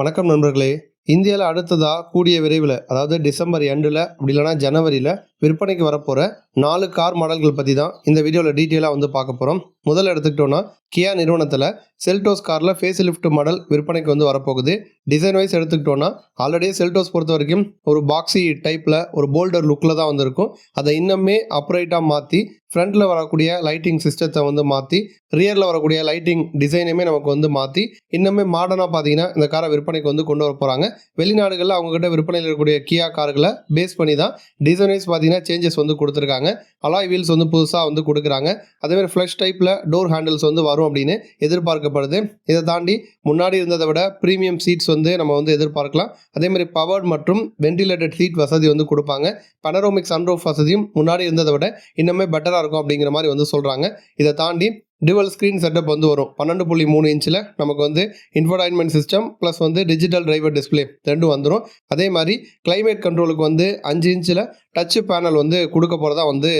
வணக்கம் நண்பர்களே. இந்தியாவில் அடுத்ததாக கூடிய விரைவில் அதாவது டிசம்பர் எண்டில் அப்படி இல்லைனா ஜனவரியில் விற்பனைக்கு வரப்போகிற நாலு கார் மாடல்கள் பற்றி தான் இந்த வீடியோவில் டீட்டெயிலாக வந்து பார்க்க போகிறோம் முதல்ல எடுத்துக்கிட்டோன்னா கியா நிறுவனத்தில் செல்டோஸ் காரில் ஃபேஸ் லிஃப்ட் மாடல் விற்பனைக்கு வந்து வரப்போகுது. டிசைன் வைஸ் எடுத்துக்கிட்டோன்னா ஆல்ரெடி செல்டோஸ் பொறுத்த வரைக்கும் ஒரு பாக்ஸி டைப்பில் ஒரு போல்டர் லுக்கில் தான் வந்திருக்கும். அதை இன்னுமே அப்ரைட்டாக மாற்றி ஃப்ரண்ட்டில் வரக்கூடிய லைட்டிங் சிஸ்டத்தை வந்து மாற்றி ரியரில் வரக்கூடிய லைட்டிங் டிசைனுமே நமக்கு வந்து மாற்றி இன்னுமே மாடர்னாக பார்த்தீங்கன்னா இந்த காரை விற்பனைக்கு வந்து கொண்டு வர போகிறாங்க வெளிநாடுகளில் அவங்ககிட்ட விற்பனையில் இருக்கக்கூடிய கியா கார்களை பேஸ் பண்ணி தான் டிசைன் வைஸ் பார்த்தீங்கன்னா சேஞ்சஸ் வந்து கொடுத்துருக்காங்க. அலாய் வீல்ஸ் வந்து புதுசாக வந்து கொடுக்குறாங்க. அதேமாதிரி ஃப்ளஷ் டைப்பில் டோர் ஹேண்டில்ஸ் வந்து வரும் அப்படின்னு எதிர்பார்க்கப்படுது. இதை தாண்டி முன்னாடி இருந்ததை விட ப்ரீமியம் சீட்ஸ் வந்து நம்ம வந்து எதிர்பார்க்கலாம். அதேமாதிரி பவர்ட் மற்றும் வென்டிலேட்டட் சீட் வசதி வந்து கொடுப்பாங்க. பனரோமிக் சன்ரூஃப் வசதியும் முன்னாடி இருந்ததை விட இன்னுமே பெட்டராக இருக்கும் அப்படிங்கிற மாதிரி வந்து சொல்கிறாங்க இதை தாண்டி டிவல் ஸ்க்ரீன் செட்டப் வந்து வரும். பன்னெண்டு புள்ளி மூணு இன்ச்சில் நமக்கு வந்து இன்ஃபர்டைன்மெண்ட் சிஸ்டம் ப்ளஸ் வந்து டிஜிட்டல் டிரைவர் டிஸ்பிளே ரெண்டும் வந்துடும் அதே மாதிரி கிளைமேட் கண்ட்ரோலுக்கு வந்து அஞ்சு இன்ச்சில் டச் பேனல் வந்து கொடுக்க போகிறதா வந்து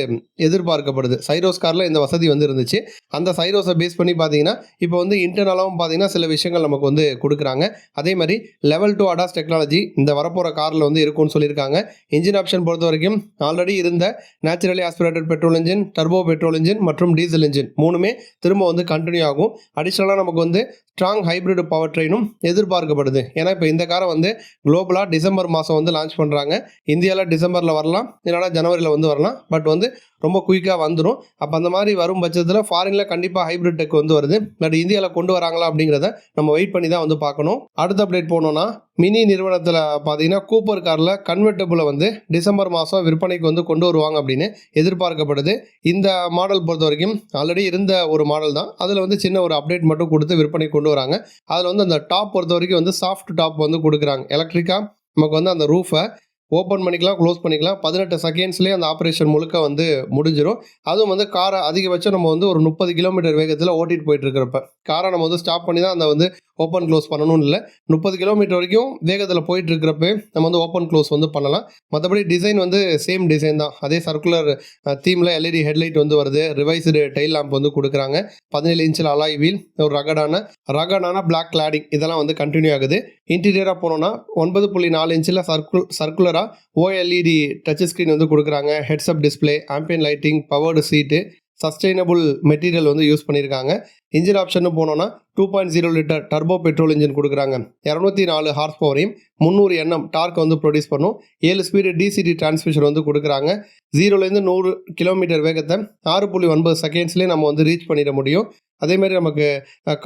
எதிர்பார்க்கப்படுது. சைரோஸ் காரில் இந்த வசதி வந்து இருந்துச்சு. அந்த சைரோஸை பேஸ் பண்ணி பார்த்தீங்கன்னா இப்போ வந்து இன்டர்னலாகவும் பார்த்தீங்கன்னா சில விஷயங்கள் நமக்கு வந்து கொடுக்குறாங்க. அதே மாதிரி லெவல் டூ அடாஸ் டெக்னாலஜி இந்த வரப்போகிற காரில் வந்து இருக்கும்னு சொல்லியிருக்காங்க. இன்ஜின் ஆப்ஷன் பொறுத்த வரைக்கும் ஆல்ரெடி இருந்த naturally aspirated petrol engine turbo petrol engine மற்றும் டீசல் இன்ஜின் மூணுமே திரும்ப வந்து கண்டினியூ ஆகும். அடிஷ்னலாக நமக்கு வந்து ஸ்ட்ராங் ஹைப்ரிட் பவர் ட்ரெயினும் எதிர்பார்க்கப்படுது. ஏன்னா இப்போ இந்த காரை வந்து குளோபலாக டிசம்பர் மாதம் வந்து லான்ச் பண்ணுறாங்க இந்தியாவில் டிசம்பரில் வரலாம். இல்லைனா ஜனவரியில் வந்து வரலாம். பட் வந்து ரொம்ப குயிக்காக வந்துடும் அப்போ அந்த மாதிரி வரும் பட்சத்தில் ஃபாரினில் கண்டிப்பாக ஹைப்ரிட் டெக் வந்து வருது. பட் இந்தியாவில் கொண்டு வராங்களா அப்படிங்கிறத நம்ம வெயிட் பண்ணி தான் வந்து பார்க்கணும். அடுத்த அப்டேட் போனோம்னா மினி நிறுவனத்தில் பார்த்தீங்கன்னா கூப்பர் காரில் கன்வெர்ட்டபுளை வந்து டிசம்பர் மாதம் விற்பனைக்கு வந்து கொண்டு வருவாங்க அப்படின்னு எதிர்பார்க்கப்படுது. இந்த மாடல் பொறுத்த வரைக்கும் ஆல்ரெடி இருந்த ஒரு மாடல் தான். அதில் வந்து சின்ன ஒரு அப்டேட் மட்டும் கொடுத்து விற்பனை கொண்டு வராங்க. அதில் வந்து அந்த டாப் பொறுத்த வரைக்கும் வந்து சாஃப்ட் டாப் வந்து கொடுக்குறாங்க. எலக்ட்ரிக்காக நமக்கு வந்து அந்த ரூஃபை ஓப்பன் பண்ணிக்கலாம் க்ளோஸ் பண்ணிக்கலாம். பதினெட்டு செகண்ட்ஸ்லேயே அந்த ஆப்ரேஷன் முழுக்க வந்து முடிஞ்சிடும் அதுவும் வந்து காரை அதிகபட்சம் நம்ம வந்து ஒரு முப்பது கிலோமீட்டர் வேகத்தில் ஓட்டிகிட்டு போயிட்டு இருக்கிறப்ப. காரை நம்ம வந்து ஸ்டாப் பண்ணி தான் அந்த வந்து ஓப்பன் க்ளோஸ் பண்ணணும்னு இல்லை. முப்பது கிலோமீட்டர் வரைக்கும் வேகத்தில் போயிட்டு இருக்கிறப்ப நம்ம வந்து ஓப்பன் க்ளோஸ் வந்து பண்ணலாம். மற்றபடி டிசைன் வந்து சேம் டிசைன் தான். அதே சர்க்குலர் தீமில் எல்இடி ஹெட்லைட் வந்து வருது. ரிவைஸ்டு டைல் லேம்ப் வந்து கொடுக்குறாங்க. பதினேழு இன்ச்சில் அலாய் வீல் ஒரு ரகடான ரகடான பிளாக் கிளாடிங் இதெல்லாம் வந்து கண்டினியூ ஆகுது. இன்டீரியராக போனோம்னா ஒன்பது புள்ளி நாலு இன்ச்சில் சர்க்குல் சர்க்குலராக ஓஎல்இடி டச் ஸ்க்ரீன் வந்து கொடுக்குறாங்க. Heads up display ambient lighting powered seat sustainable material வந்து யூஸ் பண்ணியிருக்காங்க இன்ஜின் ஆப்ஷன் போனோன்னா two point zero litre turbo petrol engine கொடுக்குறாங்க. இரநூத்தி நாலு ஹார்ஸ் பவரையும் முந்நூறு எண்ணம் டார்க் வந்து ப்ரொடியூஸ் பண்ணும். ஏழு ஸ்பீடு டிசிடி டிரான்ஸ்மிஷன் வந்து கொடுக்குறாங்க. ஜீரோலேருந்து நூறு கிலோமீட்டர் வேகத்தை ஆறு புள்ளி ஒன்பது செகண்ட்ஸ்லேயே நம்ம வந்து ரீச் பண்ணிட முடியும். அதேமாதிரி நமக்கு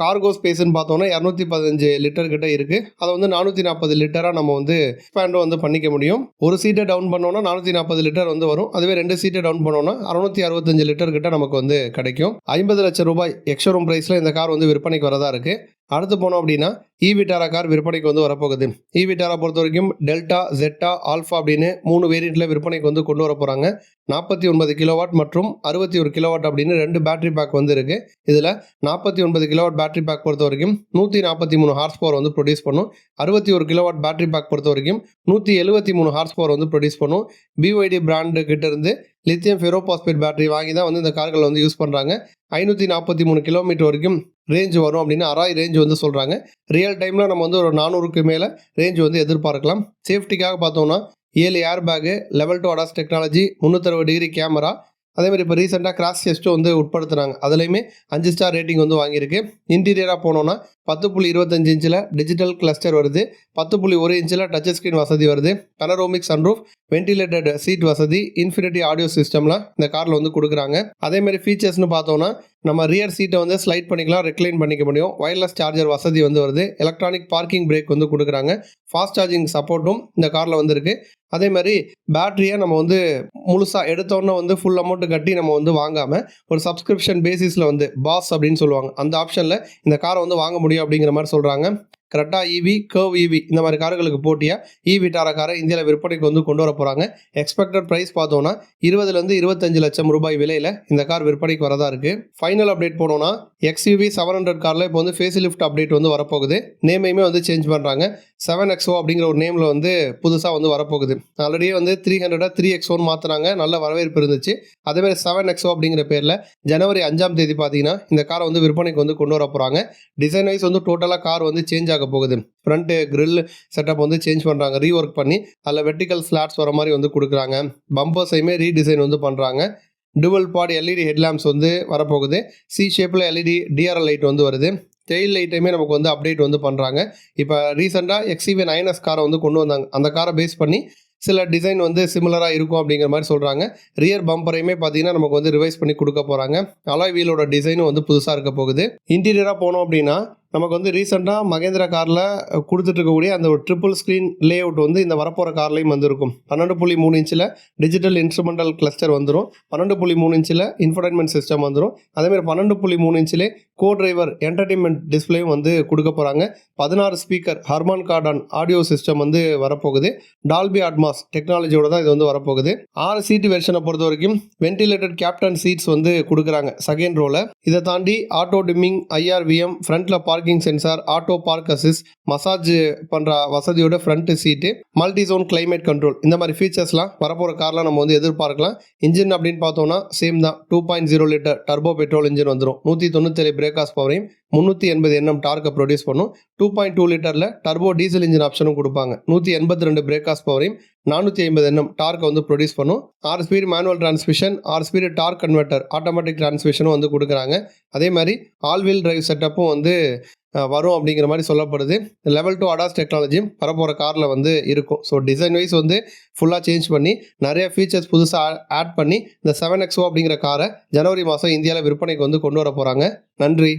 கார்கோ ஸ்பேஸ்ன்னு பார்த்தோன்னா இரநூத்தி பதினஞ்சு லிட்டர் கிட்ட இருக்குது அதை வந்து நானூற்றி நாற்பது லிட்டராக நம்ம வந்து எக்ஸ்பேண்டும் வந்து பண்ணிக்க முடியும். ஒரு சீட்டை டவுன் பண்ணோன்னா நானூற்றி நாற்பது லிட்டர் வந்து வரும். அதுவே ரெண்டு சீட்டை டவுன் பண்ணோன்னா அறுநூத்தி அறுபத்தஞ்சு லிட்டர் கிட்ட நமக்கு வந்து கிடைக்கும். ஐம்பது லட்சம் ரூபாய் எக்ஷோரூம் ப்ரைஸில் இந்த கார் வந்து விற்பனைக்கு வரதா இருக்குது அடுத்து போனோம் அப்படின்னா e இ கார் விற்பனைக்கு வந்து வரப்போகுது. E ஈவிட்டாரா பொறுத்த வரைக்கும் டெல்டா ஜெட்டா ஆல்ஃபா அப்படின்னு மூணு வேரியண்ட்டில் விற்பனைக்கு வந்து கொண்டு வர போகிறாங்க நாற்பத்தி ஒன்பது கிலோவாட் மற்றும் அறுபத்தி ஒரு கிலோவாட் அப்படின்னு ரெண்டு பேட்டரி பேக் வந்து இருக்குது இதில் நாற்பத்தி ஒன்பது கிலோவாட் பேட்டரி பேக் பொறுத்த வரைக்கும் நூற்றி நாற்பத்தி மூணு ஹார்ஸ் பவர் வந்து ப்ரொடியூஸ் பண்ணும். அறுபத்தி ஒரு கிலோவாட் பேட்டரி பேக் பொறுத்த வரைக்கும் நூற்றி எழுபத்தி மூணு ஹார்ஸ் பவர் வந்து ப்ரொடியூஸ் பண்ணும். பிஒய்டி பிராண்டு கிட்ட இருந்து லித்தியம் ஃபெரோபாஸ்பேட் பேட்டரி வாங்கி தான் வந்து இந்த கார்கள் வந்து யூஸ் பண்ணுறாங்க ஐநூற்றி நாற்பத்தி மூணு கிலோமீட்டர் வரைக்கும் ரேஞ்ச் வரும் அப்படின்னு அராய் ரேஞ்ச் வந்து சொல்கிறாங்க ரியல் டைமில் நம்ம வந்து ஒரு நானூறுக்கு மேலே ரேஞ்ச் வந்து எதிர்பார்க்கலாம். சேஃப்டிக்காக பார்த்தோம்னா ஏழு air bag level two ADAS technology முந்நூற்றறுபது degree camera அதேமாதிரி இப்போ ரீசெண்டாக கிராஸ் டெஸ்ட்டும் வந்து உட்படுத்துனாங்க. அதுலேயுமே அஞ்சு ஸ்டார் ரேட்டிங் வந்து வாங்கியிருக்கு. இன்டீரியராக போனோன்னா பத்து புள்ளி இருபத்தஞ்சு இன்ச்சில் டிஜிட்டல் கிளஸ்டர் வருது. பத்து புள்ளி ஒரு இன்ச்சில் டச் ஸ்க்ரீன் வசதி வருது. பனரோமிக் சன்ரூஃப் வென்டிலேட்டட் சீட் வசதி இன்ஃபினிட்டி ஆடியோ சிஸ்டம்லாம் இந்த காரில் வந்து கொடுக்குறாங்க. அதேமாதிரி ஃபீச்சர்ஸ்னு பார்த்தோன்னா நம்ம ரியர் சீட்டை வந்து ஸ்லைட் பண்ணிக்கலாம் ரெக்ளைன் பண்ணிக்க முடியும். ஒயர்லெஸ் சார்ஜர் வசதி வந்து வருது. எலக்ட்ரானிக் பார்க்கிங் பிரேக் வந்து கொடுக்குறாங்க. ஃபாஸ்ட் சார்ஜிங் சப்போர்ட்டும் இந்த காரில் வந்துருக்கு. அதே மாதிரி பேட்டரியை நம்ம வந்து முழுசாக எடுத்தோன்னே வந்து ஃபுல் அமௌண்ட்டு கட்டி நம்ம வந்து வாங்காமல் ஒரு சப்ஸ்கிரிப்ஷன் பேசிஸில் வந்து பாஸ் அப்படின்னு சொல்லுவாங்க. அந்த ஆப்ஷனில் இந்த காரை வந்து வாங்க முடியும் அப்படிங்கிற மாதிரி சொல்கிறாங்க ரெட்டா இவி கர்வ் இவி இந்த மாதிரி கார்களுக்கு போட்டியாக இவி டாரா காரை இந்தியாவில் விற்பனைக்கு வந்து கொண்டு வர போகிறாங்க எக்ஸ்பெக்டட் ப்ரைஸ் பார்த்தோன்னா இருபதுலேருந்து இருபத்தஞ்சு லட்சம் ரூபாய் விலையில் இந்த கார் விற்பனைக்கு வரதா இருக்குது ஃபைனல் அப்டேட் போனோம்னா எக்ஸ்யூவி செவன் ஹண்ட்ரட் காரில் இப்போ வந்து ஃபேஸ் லிஃப்ட் அப்டேட் வந்து வரப்போகுது. நேமையுமே வந்து சேஞ்ச் பண்ணுறாங்க செவன் எக்ஸோ அப்படிங்கிற ஒரு நேமில் வந்து புதுசாக வந்து வரப்போகுது. ஆல்ரெடியே வந்து த்ரீ ஹண்ட்ரடாக த்ரீ எக்ஸோன்னு மாற்றினாங்க நல்ல வரவேற்பு இருந்துச்சு. அதேமாதிரி செவன் எக்ஸோ அப்படிங்கிற பேரில் ஜனவரி அஞ்சாம் தேதி பார்த்தீங்கன்னா இந்த காரை வந்து விற்பனைக்கு வந்து கொண்டு வர போகிறாங்க டிசைன் வைஸ் வந்து டோட்டலாக கார் வந்து சேஞ்ச் ஆக போகுது. ஃப்ரண்ட்டு கிரில் செட்டப் வந்து சேஞ்ச் பண்ணுறாங்க ரீஒர்க் பண்ணி அதில் வெர்டிக்கல் ஸ்லாட்ஸ் வர மாதிரி வந்து கொடுக்குறாங்க. பம்பர்ஸையுமே ரீடிசைன் வந்து பண்ணுறாங்க டுவல் பாட் எல்இடி ஹெட்லாம்ப்ஸ் வந்து வரப்போகுது. சி ஷேப்பில் எல்இடி டிஆர்எல் லைட் வந்து வருது. டெயில் லைட்டையுமே நமக்கு வந்து அப்டேட் வந்து பண்ணுறாங்க இப்போ ரீசெண்டாக எக்ஸிவி நைனஸ் காரை வந்து கொண்டு வந்தாங்க. அந்த காரை பேஸ் பண்ணி சில டிசைன் வந்து சிமிலராக இருக்கும் அப்படிங்கிற மாதிரி சொல்கிறாங்க ரியர் பம்பரையுமே பார்த்தீங்கன்னா நமக்கு வந்து ரிவைஸ் பண்ணி கொடுக்க போகிறாங்க அலாய் வீலோட டிசைனும் வந்து புதுசாக இருக்க போகுது. இன்டீரியராக போனோம் அப்படின்னா நமக்கு வந்து ரீசெண்டாக மகேந்திரா காரில் கொடுத்துட்டு இருக்கக்கூடிய அந்த ஒரு ட்ரிபிள் ஸ்க்ரீன் லே அவுட் வந்து இந்த வரப்போகிற கார்லேயும் வந்திருக்கும். பன்னெண்டு புள்ளி மூணு இன்ச்சில் டிஜிட்டல் இன்ஸ்ட்ருமெண்டல் கிளஸ்டர் வந்துடும் பன்னெண்டு புள்ளி மூணு இன்ச்சில் இன்ஃபர்டைன்மெண்ட் சிஸ்டம் வந்துடும் அதேமாதிரி பன்னெண்டு புள்ளி மூணு இன்ச்சிலே கோ டிரைவர் என்டர்டெயின்மெண்ட் டிஸ்பிளேயும் வந்து கொடுக்க போகிறாங்க பதினாறு speaker Harman Kardon audio system வந்து வரப்போகுது. டால்பி அட்மாஸ் டெக்னாலஜியோட தான் இது வந்து வரப்போகுது. ஆறு சீட்டு வெர்ஷனை பொறுத்த வரைக்கும் வென்டிலேட்டட் கேப்டன் சீட்ஸ் வந்து கொடுக்குறாங்க. செகண்ட் ரோவில் இதை தாண்டி ஆட்டோ டிம்மிங் ஐஆர்விஎம் ஃப்ரண்ட்ல parking sensor auto park assist massage பண்ணுற வசதியோட front seat multi zone climate control இந்த மாதிரி ஃபீச்சர்ஸ்லாம் வரப்போகிற கார்லாம் நம்ம வந்து எதிர்பார்க்கலாம். இன்ஜின் அப்படின்னு பார்த்தோம்னா சேம் தான். Two point zero litre turbo petrol engine வந்துடும் நூற்றி தொண்ணூத்தேழு பிரேக்காஸ் பவரையும் முந்நூற்றி எண்பது எண்ணம் டார்க்கை ப்ரொடியூஸ் பண்ணும். டூ பாயிண்ட் டூ லிட்டரில் டர்போ டீசல் இன்ஜின் ஆப்ஷனும் கொடுப்பாங்க. நூற்றி எண்பத்தி ரெண்டு பிரேக்காஸ் பவரையும் நானூற்றி ஐம்பது எண்ணம் டார்க்கை வந்து ப்ரொடியூஸ் பண்ணும். ஆறு ஸ்பீடு மேனுவல் டிரான்ஸ்மிஷன் ஆறு ஸ்பீடு டார்க் கன்வெர்ட்டர் ஆட்டோமேட்டிக் டிரான்ஸ்மிஷனும் வந்து கொடுக்குறாங்க. அதே மாதிரி ஆல் வீல் டிரைவ் செட்டப்பும் வந்து வரும் அப்படிங்கிற மாதிரி சொல்லப்படுது. லெவல் டூ அடாஸ் டெக்னாலஜியும் வரப்போகிற காரில் வந்து இருக்கும். ஸோ டிசைன் வைஸ் வந்து ஃபுல்லாக சேஞ்ச் பண்ணி நிறைய ஃபீச்சர்ஸ் புதுசாக ஆட் பண்ணி இந்த செவன் எக்ஸோ அப்படிங்கிற காரை ஜனவரி மாதம் இந்தியாவில் விற்பனைக்கு வந்து கொண்டு வர போகிறாங்க நன்றி.